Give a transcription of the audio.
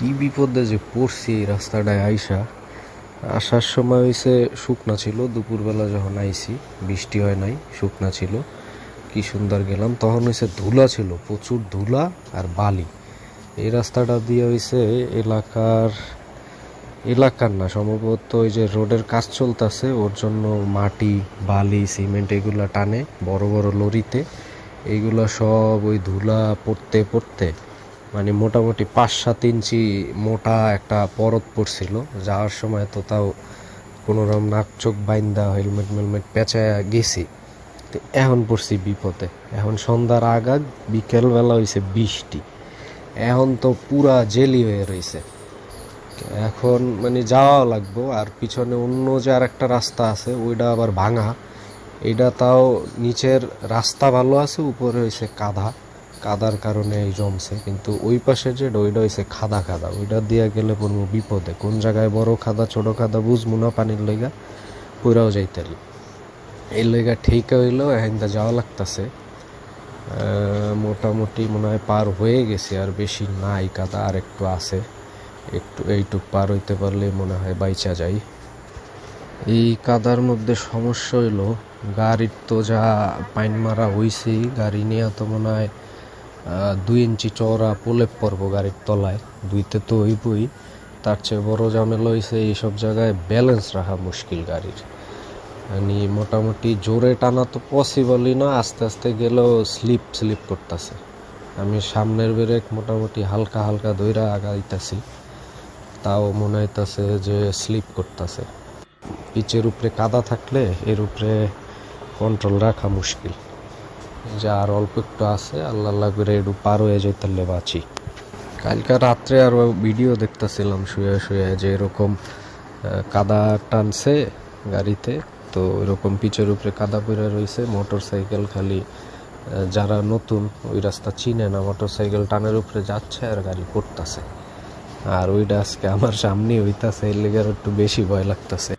কি বিপদে যে পড়ছি এই রাস্তাটায় আইসা, আসার সময় হয়েছে শুকনা ছিল, দুপুরবেলা যখন আইছি, বৃষ্টি হয় নাই, শুকনা ছিল, কি সুন্দর গেলাম, তখন হয়েছে ধুলা ছিল, প্রচুর ধুলা আর বালি। এই রাস্তাটা দিয়ে হয়েছে এলাকার এলাকার না, সম্ভবত ওই যে রোডের কাজ চলতেছে, ওর জন্য মাটি, বালি, সিমেন্ট এগুলা টানে, বড় বড় লরিতে। এইগুলা সব ওই ধুলা পড়তে পড়তে মানে মোটামুটি পাঁচ সাত ইঞ্চি মোটা একটা পরত পড়ছিল যাওয়ার সময় তো তাও কোনো রকম নাক চোখ বাইন্দা হেলমেট মেলমেট পেঁচায় গেছি। তো এখন পড়ছি বিপদে। এখন সন্ধ্যার আগাগ, বিকেলবেলা হয়েছে বৃষ্টি। এখন তো পুরা জেলি হয়ে রয়েছে এখন মানে যাওয়া লাগবো, আর পিছনে অন্য যে আর একটা রাস্তা আছে, ওইটা আবার ভাঙা। এটা তাও নিচের রাস্তা ভালো আছে, উপরে হয়েছে কাদা। কাদার কারণে এই জমছে, কিন্তু ওই পাশে যেটা ওইটা হয়েছে খাদা খাদা ওইটা দিয়া গেলে পড়ব বিপদে। কোন জায়গায় বড় খাদা, ছোট খাদা বুঝব না পানির লেগা পুরাও যাইতে এই লেগা ঠিক হইলেও এখানটা যাওয়া লাগতেছে। মোটামুটি মনে হয় পার হয়ে গেছে, আর বেশি নাই, কাদা আর একটু আছে। একটু এইটুক পার হইতে পারলে মনে হয় বাইচা যাই। এই কাদার মধ্যে সমস্যা হইল, গাড়ির তো যা পাইন মারা হইছেই, গাড়ি নিয়ে তো মনে হয় দুই ইঞ্চি চওড়া প্রলেপ পড়ব গাড়ির তলায়, দুইতে তো হইবই। তার চেয়ে বড় ঝামেলা হয়েছে এইসব জায়গায় ব্যালেন্স রাখা মুশকিল গাড়ির। মানে মোটামুটি জোরে টানা তো পসিবলই না, আস্তে আস্তে গেলেও স্লিপ স্লিপ করতেছে। আমি সামনের ব্রেক মোটামুটি হালকা হালকা দইরা আগাইতেছি। তাও মনে হইতাছে যে স্লিপ করতেছে। পিচের উপরে কাদা থাকলে এর উপরে কন্ট্রোল রাখা মুশকিল। যে আর অল্প একটু আছে, আল্লাহ আল্লাহ করে একটু পার হয়ে যেতে বাঁচি। কালকে রাত্রে আর ভিডিও দেখতেছিলাম, শুয়ে শুয়ে যে এরকম কাদা টানছে গাড়িতে, তো এরকম পিচের উপরে কাদা পড়ে রয়েছে মোটর সাইকেল খালি যারা নতুন, ওই রাস্তা চিনে না মোটর সাইকেল টানের উপরে যাচ্ছে আর গাড়ি পড়তেছে আর ওইটা আজকে আমার সামনে হইতাছে, এর লেগে একটু বেশি ভয় লাগতেছে।